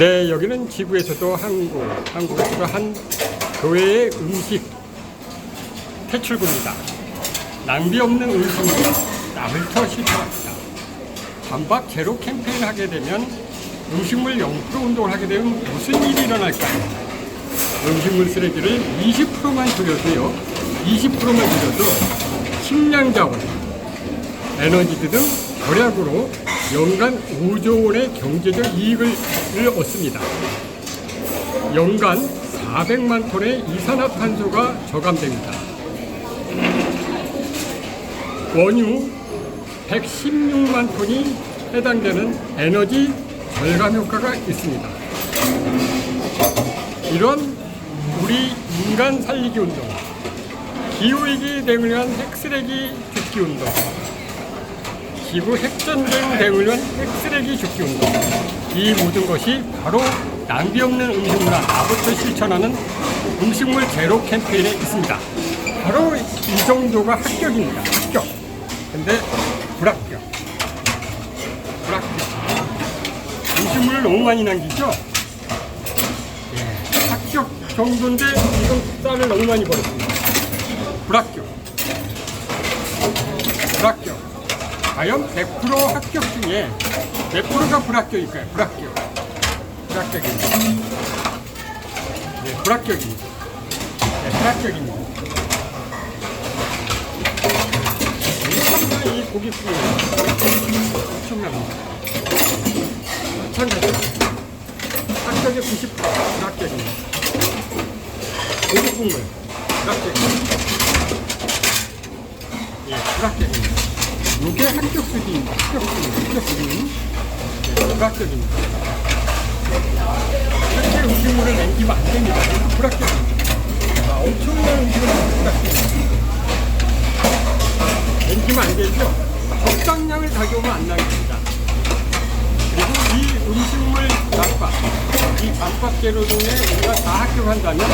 네, 여기는 지구에서도 한국, 한국에서도 한 교회의 음식 퇴출구입니다. 낭비 없는 음식물 나부터 실천합니다. 반박 제로 캠페인 하게 되면 음식물 0% 운동을 하게 되면 무슨 일이 일어날까요? 음식물 쓰레기를 20%만 줄여도요, 20%만 줄여도 식량 자원, 에너지 등 절약으로 연간 5조 원의 경제적 이익을 얻습니다. 연간 400만 톤의 이산화탄소가 저감됩니다. 원유 116만 톤이 해당되는 에너지 절감 효과가 있습니다. 이런 우리 인간 살리기 운동, 기후위기 대응을 위한 핵쓰레기 줍기 운동, 지구 핵전쟁 위한 핵쓰레기 줍기 운동, 이 모든 것이 바로 낭비 없는 음식문화 나부터 실천하는 음식물 제로 캠페인에 있습니다. 바로 이 정도가 합격입니다. 합격. 근데 불합격. 불합격. 음식물을 너무 많이 남기죠? 예, 합격 정도인데 이건 쌀을 너무 많이 버렸습니다. 불합격. 불합격. 과연 100% 합격 중에 몇 프로가 불합격일까요? 불합격. 불합격입니다. 네, 불합격입니다. 네, 불합격입니다. 엄청난 이 고깃국이 엄청납니다. 마찬가지로 합격의 90% 불합격입니다. 고깃국물 불합격입니다. 예, 불합격입니다. 이게 합격 수준입니다. 합격 수준, 합격. 네, 불합격입니다. 이렇게 음식물을 남기면 안 됩니다. 불합격입니다. 아, 엄청난 음식을 불합격입니다. 남기면 안 되죠. 적당량을 가져오면 안 남깁니다. 그리고 이 음식물 반박, 이 반박 제로동에 우리가 다 합격한다면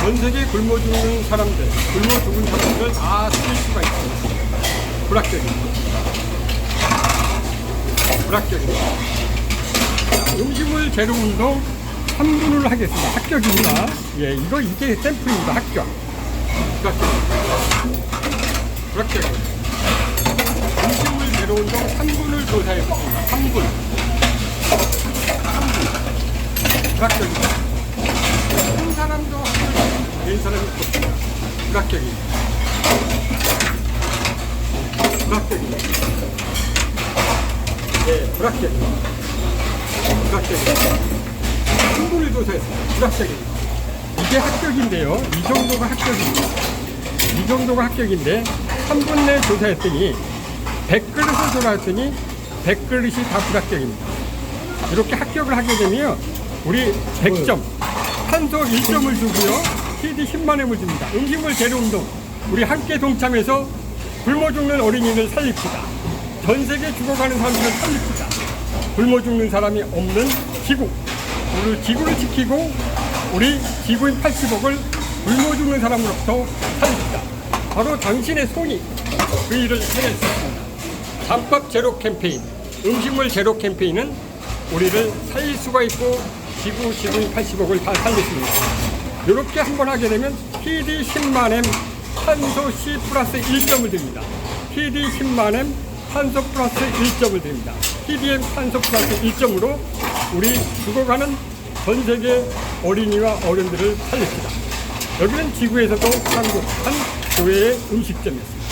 전 세계 굶어 죽는 사람들, 굶어 죽은 사람들 다 쓸 수가 있습니다. 불합격입니다. 불합격입니다. 자, 음식물 제로 운동 3분을 하겠습니다. 합격입니다. 예, 이거 이게 샘플입니다. 합격. 불합격입니다. 불합격입니다. 음식물 제로 운동 3분을 조사해보겠습니다. 3분. 3분. 불합격입니다. 한 사람도 합격이 된 사람이 없습니다. 불합격입니다. 네, 불합격입니다. 불합격입니다. 충분을 조사했습니다. 불합격입니다. 이게 합격인데요. 이 정도가 합격입니다. 이 정도가 합격인데 3분 내 조사했더니 100그릇을 조사했더니 100그릇이 다 불합격입니다. 이렇게 합격을 하게 되면 우리 100점, 탄소 1점을 주고요. PD 10만원을 줍니다. 음식물 재료 운동 우리 함께 동참해서 굶어 죽는 어린이를 살립시다. 전 세계 죽어가는 사람들을 살립시다. 굶어 죽는 사람이 없는 지구. 우리 지구를 지키고 우리 지구인 80억을 굶어 죽는 사람으로부터 살립시다. 바로 당신의 손이 그 일을 있습니다. 잠밥 제로 캠페인, 음식물 제로 캠페인은 우리를 살릴 수가 있고 지구 지구인 80억을 다 있습니다. 이렇게 한 번 하게 되면 PD 10만 M 탄소 C 플러스 1점을 드립니다. PD 10만 M 탄소 플러스 1점을 드립니다. PDM 탄소 플러스 1점으로 우리 죽어가는 전 세계 어린이와 어른들을 살립시다. 여기는 지구에서도 한국 한 교회의 음식점이었습니다.